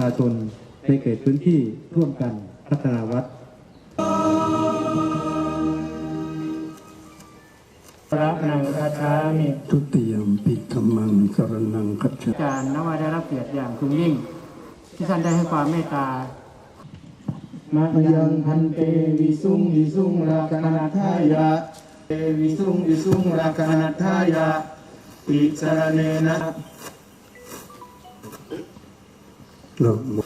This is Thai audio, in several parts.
ชาชนในเขตพื้นที่ร่วมกันพัฒนาวัดพระนังคาชามิทุติยมปิธรรมังสรนังคัจฉาอาจารย์นว่าได้รับเกียรติอย่างสูงยิ่ง ที่ท่านได้ให้ความเมตตามายังพันเตวิสุงวิสุงราคณาทายะเตวิสุงวิสุงราคณาทายะติสรเนนะ นะโม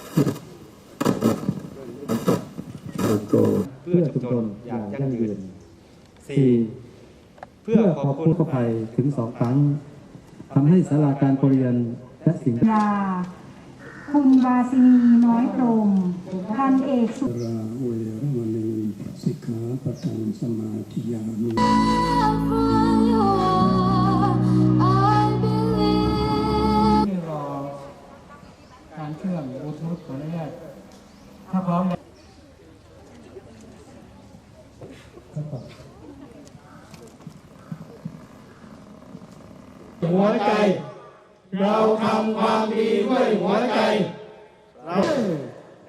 พระโตเพื่อชุมชนอย่างยั่งยืน 4. เพื่อขอบคุณขอภัยถึงสองครั้งทำให้ศาลาการประเรียนและสิ่งยาคุณวาสินีน้อยตรงพันเอกสุราเวรมณีสิกขาปะทังสมาธิยามิ พร้อมแล้วหัวใจ เราทำความดีด้วยหัวใจ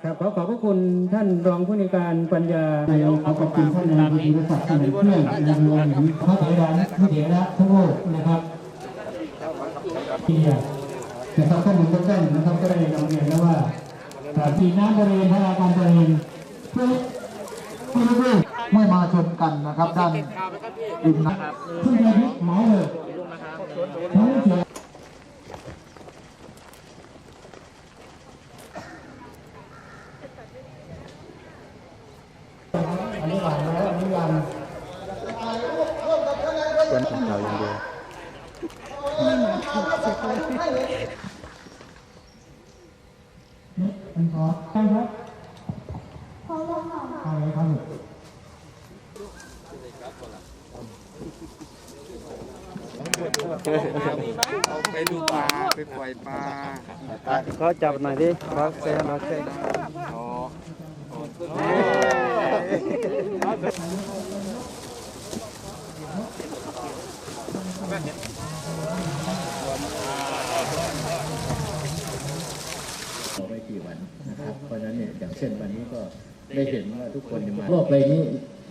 ครับขอขอบพระคุณท่านรองผู้ในวยการปัญญาในขอขอบคุณท่านนายบริษัทที่เป็นเพื่อนในรวมถึงพระเถระพระเถระทั้งโลกนะครับที่เนี่ยนะครับท่านหนึ่งท่านนะครับก็ได้นำเรียนแล้วว่า สีน้ำบริเวณพระราการบริเวณเพื่อผู้ลูกไม่มาชนกันนะครับด้านริมน้ำที่นายกเหมาเลยทั้งเสียอันนี้หวานแล้วอันนี้หวานมันขอใช่ ครับขอลงหน่อยใช่ครับไปดูปลาไปปล่อยปลาเขาจับหน่อยดิรักเซ่รัก เซ่ไม่กี่วันนะครับ เพราะฉะนั้นเนี่ยอย่างเช่นวันนี้ก็ได้เห็นว่าทุกคนเนี่ยมาโลกใบนี้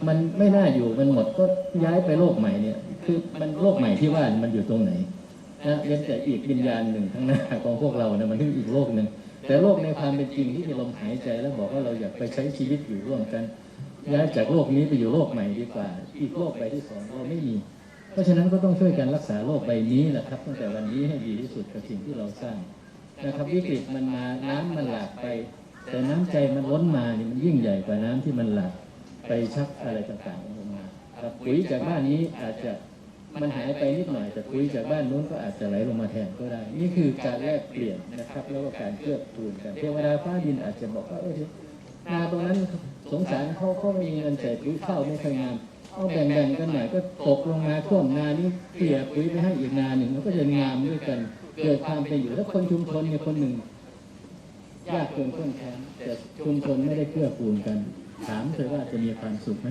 มันไม่น่าอยู่มันหมดก็ย้ายไปโลกใหม่เนี่ย คือมันโลกใหม่ที่ว่ามันอยู่ตรงไหนนะเว้นแต่อีกวิญญาณหนึ่งข้างหน้าของพวกเราเนี่ยมันถึงอีกโลกหนึ่งแต่โลกในความเป็นจริงที่มีลมหายใจแล้วบอกว่าเราอยากไปใช้ชีวิตอยู่ร่วมกันย้ายจากโลกนี้ไปอยู่โลกใหม่ดีกว่า อีกโลกใบที่สองเราไม่มี เพราะฉะนั้นก็ต้องช่วยกันรักษาโลกใบนี้แหละครับตั้งแต่วันนี้ให้ดีที่สุดกับสิ่งที่เราสร้าง นะครับวิกฤตมันมาน้ำมันหลากไป แต่น้ำใจมันล้นมานี่มันยิ่งใหญ่กว่าน้ำที่มันหลากไปชักอะไรต่างๆลงมาครับปุ๋ยจากบ้านนี้อาจจะมันหายไปนิดหน่อยแต่ปุ๋ยจากบ้านนู้นก็อาจจะไหลลงมาแทนก็ได้ นี่คือการแลกเปลี่ยนนะครับ แล้วก็การเกื้อกูลกันเทวดาฟ้าดินอาจจะบอกว่าเออนาตรงนั้นสงสารเขาเขาไม่มีเงินใส่ปุ๋ยข้าวไม่ค่อยงาม เอาแบ่งๆกันหน่อยก็ตกลงมาท่วมนานี้เกลี่ยปุ๋ยไปให้อีกนาหนึ่งมันก็จะงามด้วยกัน เกิดความเป็นอยู่แล้วคนชุมชนเนี่ยคนหนึ่งยากเกินต้นแค้นแต่ชุมชนไม่ได้เกื้อกูลกัน ถามเธอว่าจะมีความสุขไหม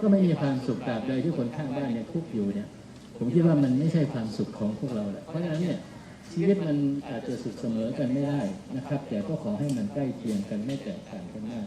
ก็ไม่มีความสุขตราบใดที่คนข้างบ้านเนี่ยทุกอยู่เนี่ย ผมคิดว่ามันไม่ใช่ความสุขของพวกเราแหละเพราะฉะนั้นเนี่ยชีวิตมันอาจจะสุขเสมอกันไม่ได้นะครับ แต่ก็ขอให้มันใกล้เคียงกันไม่แตกต่างกันมาก